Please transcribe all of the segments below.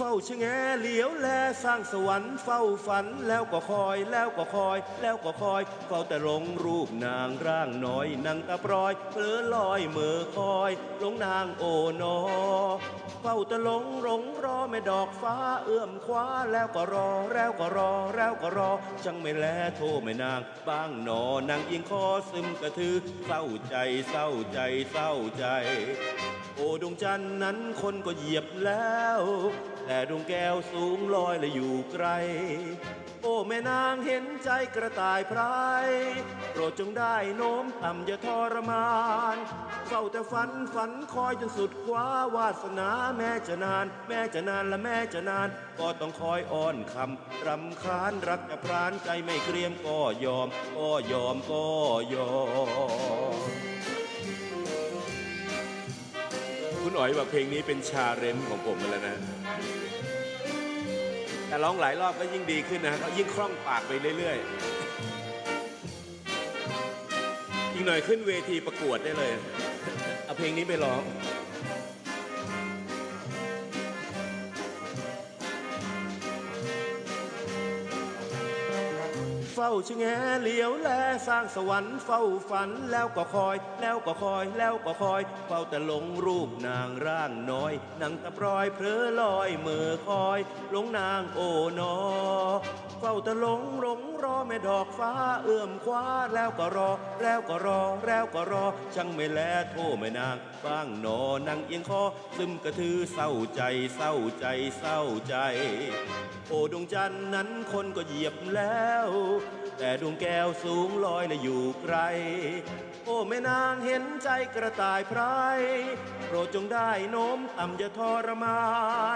เฝ้าชะแงเหลียวแลสร้างสวรรค์เฝ้าฝันแล้วก็คอยแล้วก็คอย แล้วก็คอยเฝ้าแต่หลงรูปนางร่างน้อยนางตาปรอยเผลอลอยเมือคอยหลงนางโอนอเฝ้าแต่หลงหลงรอแม่ดอกฟ้าเอื้อมคว้าแล้วก็รอแล้วก็รอแล้วก็รอจังไม่แลโทรแม่นางบ้างหนอนางเอียงคอซึมกระทือเศร้าใจเศร้าใจเศร้าใจ ดวงจันทร์นั้นคนก็เหยียบแล้ว แต่ดวงแก้วสูงลอยและอยู่ไกล โอ้แม่นางเห็นใจกระต่ายพรายโปรดจงได้โน้มต่ำอย่าทรมานเฝ้าแต่ฝันฝันคอยจนสุดคว้าวาสนาแม่จะนาน แม่จะนานและแม่จะนาน ก็ต้องคอยอ้อนคำรำคาญรักจะพรานใจไม่เกรียมก็ยอม ก็ยอมก็ยอม อ๋อยบอกเพลงนี้เป็นชาเรนจ์ของผมไปแล้วนะ แต่ร้องหลายรอบก็ยิ่งดีขึ้นนะก็ยิ่งคล่องปากไปเรื่อยๆ อีกหน่อยขึ้นเวทีประกวดได้เลย เอาเพลงนี้ไปร้อง เฝ้าชะแงเหลียวแลสร้างสวรรค์เฝ้าฝันแล้วก็คอย แล้วก็คอยแล้วก็คอย เฝ้าแต่หลงรูปนางร่างน้อยนางตะปรอยเพลอลอยเมือคอยหลงนางโอนอเฝ้าแต่หลงหลงรอแม่ดอกฟ้าเอื้อมคว้าแล้วก็รอ แล้วก็รอแล้วก็รอ ช่างไม่แลโทรแม่นางบ้างหนอนางเอียงคอซึมกระทือเศร้าใจเศร้าใจเศร้าใจ โอ้ดวงจันทร์นั้นคนก็เหยียบแล้วแต่ดวงแก้วสูงลอยและอยู่ไกล โอ้แม่นางเห็นใจกระต่ายพรายโปรดจงได้โน้มต่ำอย่าทรมา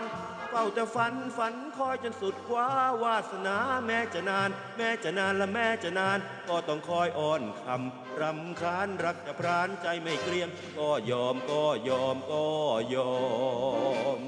นเฝ้าแต่ฝันฝันคอยจนสุดคว้าวาสนาแม้จะนาน แม้จะนานและแม้จะนาน ก็ต้องคอยอ้อนคำรำคาญรักจะพรานใจไม่เกรียม ก็ยอมก็ยอมก็ยอม